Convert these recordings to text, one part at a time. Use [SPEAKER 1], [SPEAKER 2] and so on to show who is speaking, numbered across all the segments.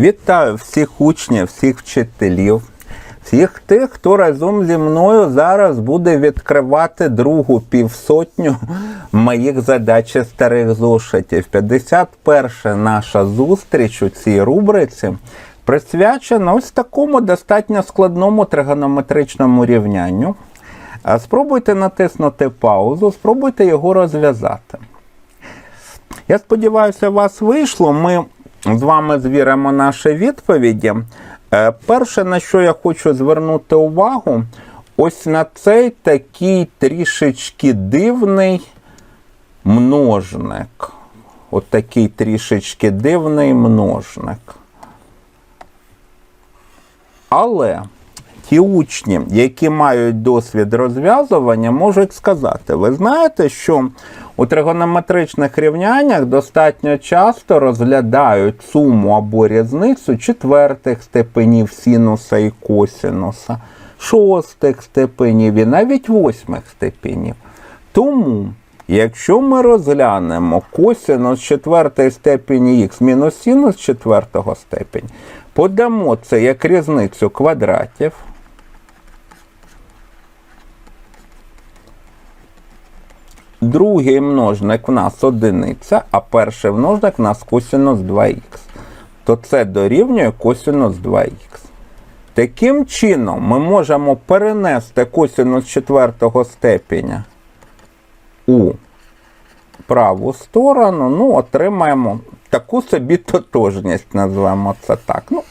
[SPEAKER 1] Вітаю всіх учнів, всіх вчителів, всіх тих, хто разом зі мною зараз буде відкривати другу півсотню моїх задач старих зошитів. 51-ша наша зустріч у цій рубриці присвячена ось такому достатньо складному тригонометричному рівнянню. Спробуйте натиснути паузу, спробуйте його розв'язати. Я сподіваюся, у вас вийшло. Ми з вами звіримо наші відповіді. Е, Перше, на що я хочу звернути увагу, ось на цей такий трішечки дивний множник. От такий трішечки дивний множник. Але ті учні, які мають досвід розв'язування, можуть сказати: ви знаєте, що у тригонометричних рівняннях достатньо часто розглядають суму або різницю четвертих степенів синуса і косинуса, шостих степенів і навіть восьмих степенів. Тому, якщо ми розглянемо косинус четвертої степені х мінус синус четвертого степені, подамо це як різницю квадратів. Другий множник в нас одиниця, а перший множник в нас косинус 2х. То це дорівнює косинус 2х. Таким чином, ми можемо перенести косинус четвертого степеня у праву сторону, ну, отримаємо таку собі тотожність, назвемо це так. Ну,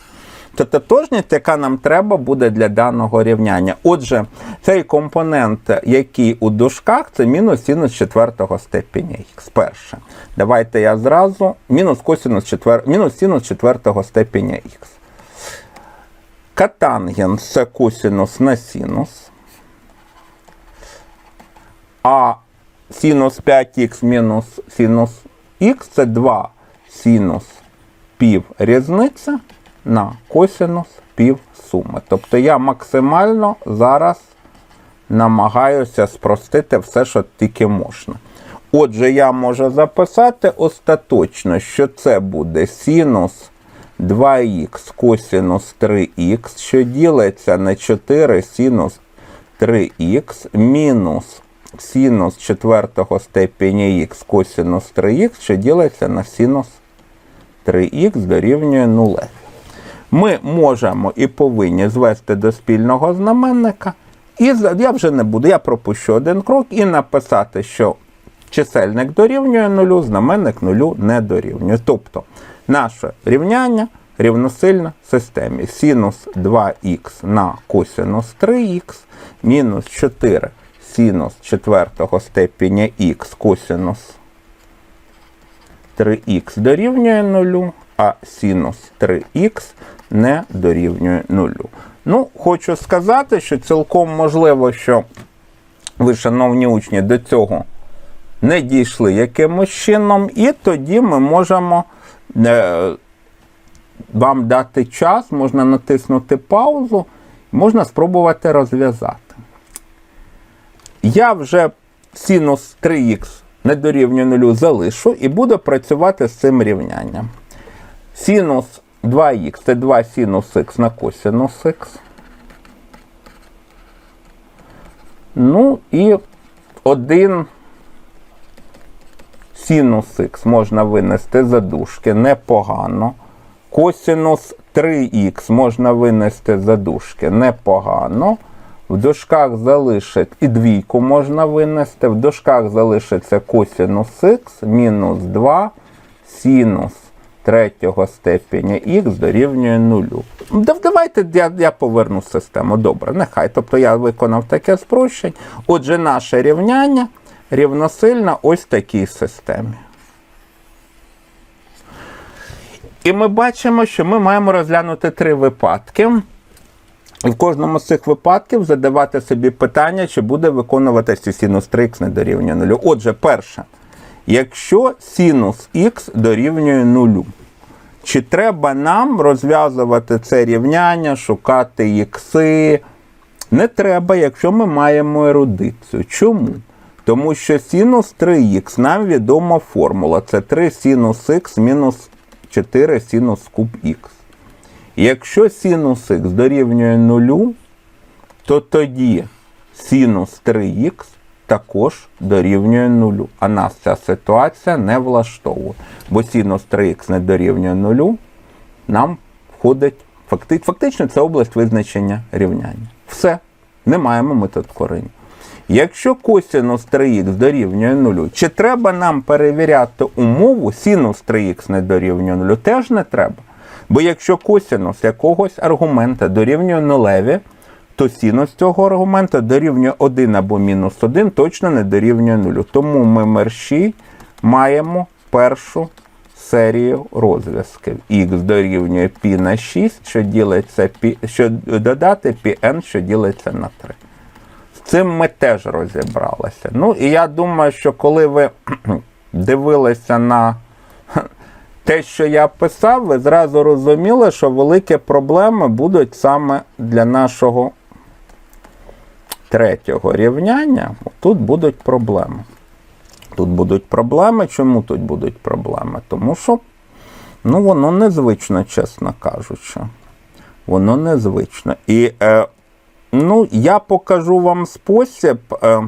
[SPEAKER 1] це тотожність, яка нам треба буде для даного рівняння. Отже, цей компонент, який у дужках, це мінус синус четвертого степеня х. Перше. Давайте я зразу мінус косинус четвер... мінус синус четвертого степеня х. Катангенс це косинус на синус. А синус 5х мінус синус х це 2 синус пів різниця на косинус пів суми. Тобто я максимально зараз намагаюся спростити все, що тільки можна. Отже, я можу записати остаточно, що це буде синус 2х косинус 3х, що ділиться на 4 синус 3х мінус синус четвертого степеня х косинус 3х, що ділиться на синус 3х дорівнює 0. Ми можемо і повинні звести до спільного знаменника. І я вже не буду, я пропущу один крок і написати, що чисельник дорівнює нулю, знаменник нулю не дорівнює. Тобто наше рівняння рівносильне системі синус 2х на косинус 3х мінус 4 синус четвертого степеня х косинус 3х дорівнює нулю, а синус 3х не дорівнює нулю. Ну, хочу сказати, що цілком можливо, що ви, шановні учні, до цього не дійшли якимось чином, і тоді ми можемо е, вам дати час, можна натиснути паузу, можна спробувати розв'язати. Я вже синус 3х не дорівнює нулю залишу і буду працювати з цим рівнянням. Синус 2х це 2 синус х на косинус х. Ну і 1 синус х можна винести за дужки, непогано. Косинус 3х можна винести за дужки, непогано. В дужках залишить і двійку можна винести. В дужках залишиться косинус х мінус 2 синус третього степеня х дорівнює нулю. Давайте я, я поверну систему. Добре, нехай. Тобто я виконав таке спрощення. Отже, наше рівняння рівносильно ось такій системі. І ми бачимо, що ми маємо розглянути три випадки. І в кожному з цих випадків задавати собі питання, чи буде виконуватися синус 3х не дорівнює нулю. Отже, перше, якщо синус х дорівнює нулю, чи треба нам розв'язувати це рівняння, шукати ікси? Не треба, якщо ми маємо ерудицію. Чому? Тому що синус 3х нам відома формула. Це 3 синус х мінус 4 синус куб х. Якщо синус х дорівнює нулю, то тоді синус 3х також дорівнює нулю. А нас ця ситуація не влаштовує. Бо синус 3х не дорівнює нулю, нам входить факти- фактично це область визначення рівняння. Все, не маємо ми тут корені. Якщо косинус 3х дорівнює нулю, чи треба нам перевіряти умову синус 3х не дорівнює нулю? Теж не треба. Бо якщо косинус якогось аргумента дорівнює нулеві, то синус цього аргумента дорівнює 1 або мінус 1 точно не дорівнює нулю. Тому ми мерщій маємо першу серію розв'язків. Х дорівнює π на 6, що ділиться π, що додати πn, що ділиться на 3. З цим ми теж розібралися. Ну і я думаю, що коли ви дивилися на те, що я писав, ви зразу розуміли, що великі проблеми будуть саме для нашого третього рівняння. Тут будуть проблеми. Тут будуть проблеми. Чому тут будуть проблеми? Тому що ну, воно незвично, чесно кажучи. Воно незвично. І е, ну, я покажу вам спосіб. Е,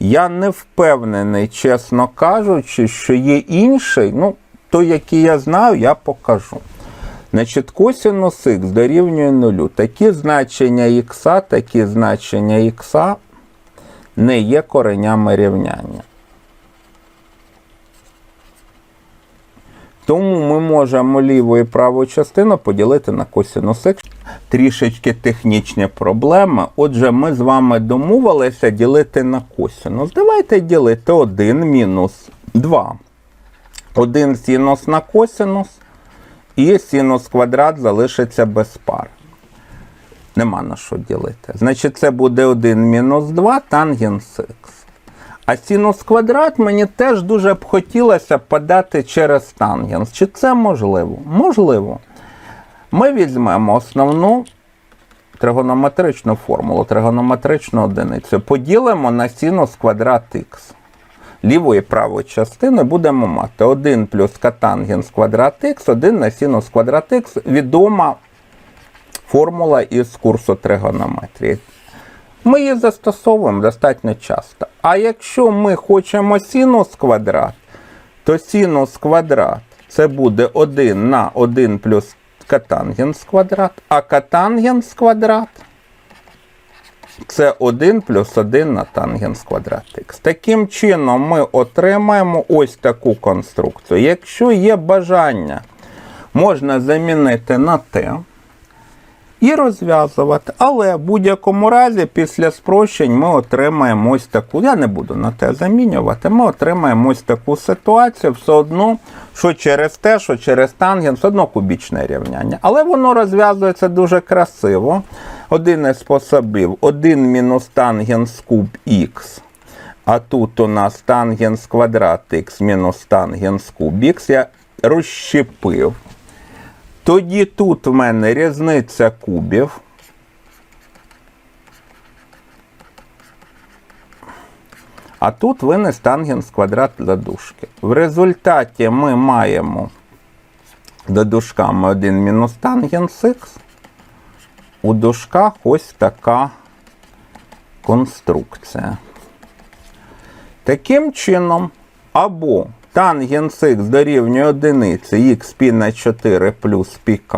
[SPEAKER 1] я не впевнений, чесно кажучи, що є інший. Ну, той, який я знаю, я покажу. Значить, косинус х дорівнює нулю. Такі значення х, такі значення х не є коренями рівняння. Тому ми можемо ліву і праву частину поділити на косинус х. Трішечки технічні проблеми. Отже, ми з вами домовилися ділити на косинус. Давайте ділити 1 мінус 2. 1 синус на косинус, і синус квадрат залишиться без пар. Нема на що ділити. Значить, це буде 1 мінус 2 тангенс х. А синус квадрат мені теж дуже б хотілося подати через тангенс. Чи це можливо? Можливо. Ми візьмемо основну тригонометричну формулу, тригонометричну одиницю, поділимо на синус квадрат х. Ліву і праву частину будемо мати 1 плюс катангенс квадрат х, 1 на синус квадрат х, відома формула із курсу тригонометрії. Ми її застосовуємо достатньо часто. А якщо ми хочемо синус квадрат, то синус квадрат це буде 1 на 1 плюс катангенс квадрат, а катангенс квадрат це 1 плюс 1 на тангенс квадрат х. Таким чином ми отримаємо ось таку конструкцію. Якщо є бажання, можна замінити на t і розв'язувати. Але в будь-якому разі, після спрощень ми отримаємо ось таку. Я не буду на те замінювати. Ми отримаємо ось таку ситуацію, все одно, що через те, що через тангенс, все одно кубічне рівняння. Але воно розв'язується дуже красиво. Один із способів 1 мінус тангенс куб х. А тут у нас тангенс квадрат х мінус тангенс куб х. Я розщепив. Тоді тут в мене різниця кубів. А тут винес тангенс квадрат для дужки. В результаті ми маємо до дужками 1 мінус тангенс х. У дужках ось така конструкція. Таким чином, або тангенс х дорівнює одиниці х пі на 4 плюс пік,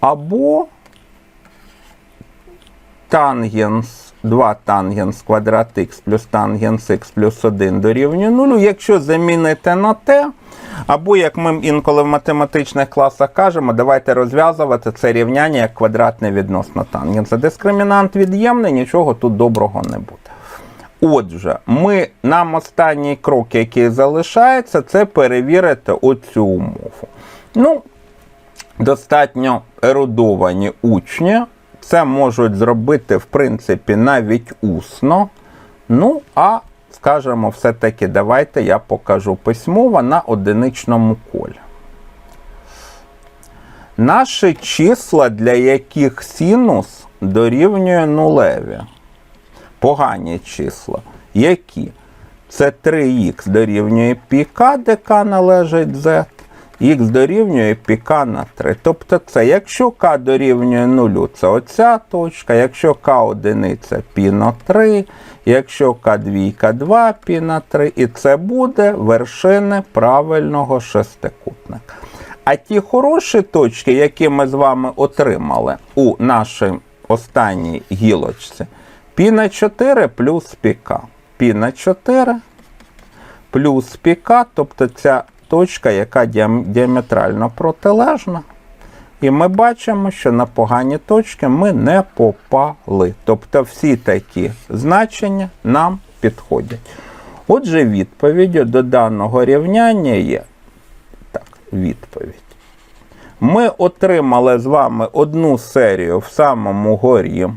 [SPEAKER 1] або тангенс 2 тангенс квадрат х плюс тангенс х плюс 1 дорівнює 0, якщо замінити на t, або, як ми інколи в математичних класах кажемо, давайте розв'язувати це рівняння як квадратне відносно тангенса. Дискримінант від'ємний, нічого тут доброго не буде. Отже, ми, нам останній крок, який залишається, це перевірити оцю умову. Ну, достатньо ерудовані учні. Це можуть зробити, в принципі, навіть усно. Ну, а, скажімо, все-таки давайте я покажу письмово на одиничному колі. Наші числа, для яких синус дорівнює нулеві. Погані числа. Які? Це 3х дорівнює піка, де k належить z, х дорівнює пік на 3. Тобто це, якщо k дорівнює 0, це оця точка, якщо k одиниця пі на 3, якщо k двійка 2 пі на 3, і це буде вершини правильного шестикутника. А ті хороші точки, які ми з вами отримали у нашій останній гілочці, пі на 4 плюс піка. Пі на 4 плюс піка, тобто ця точка, яка діаметрально протилежна. І ми бачимо, що на погані точки ми не попали. Тобто всі такі значення нам підходять. Отже, відповіддю до даного рівняння є так, відповідь. Ми отримали з вами одну серію в самому горі.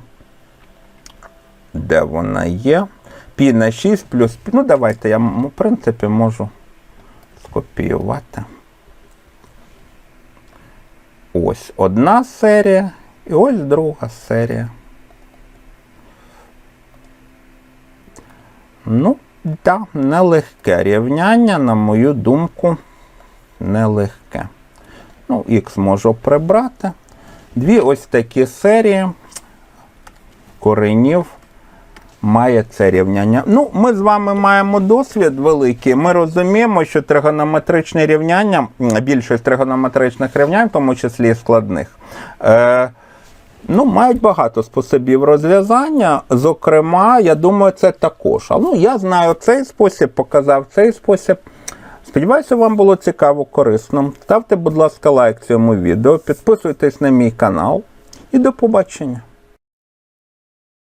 [SPEAKER 1] Де вона є? Пі на 6 плюс. Ну, давайте я, в принципі, можу скопіювати. Ось одна серія і ось друга серія. Ну, так, нелегке рівняння, на мою думку, нелегке. Ну, х можу прибрати. Дві ось такі серії коренів має це рівняння. Ну, ми з вами маємо досвід великий. Ми розуміємо, що тригонометричні рівняння, більшість тригонометричних рівнянь, в тому числі і складних, е, ну, мають багато способів розв'язання. Зокрема, я думаю, це також. Ну, я знаю цей спосіб, показав цей спосіб. Сподіваюся, вам було цікаво, корисно. Ставте, будь ласка, лайк цьому відео, підписуйтесь на мій канал і до побачення.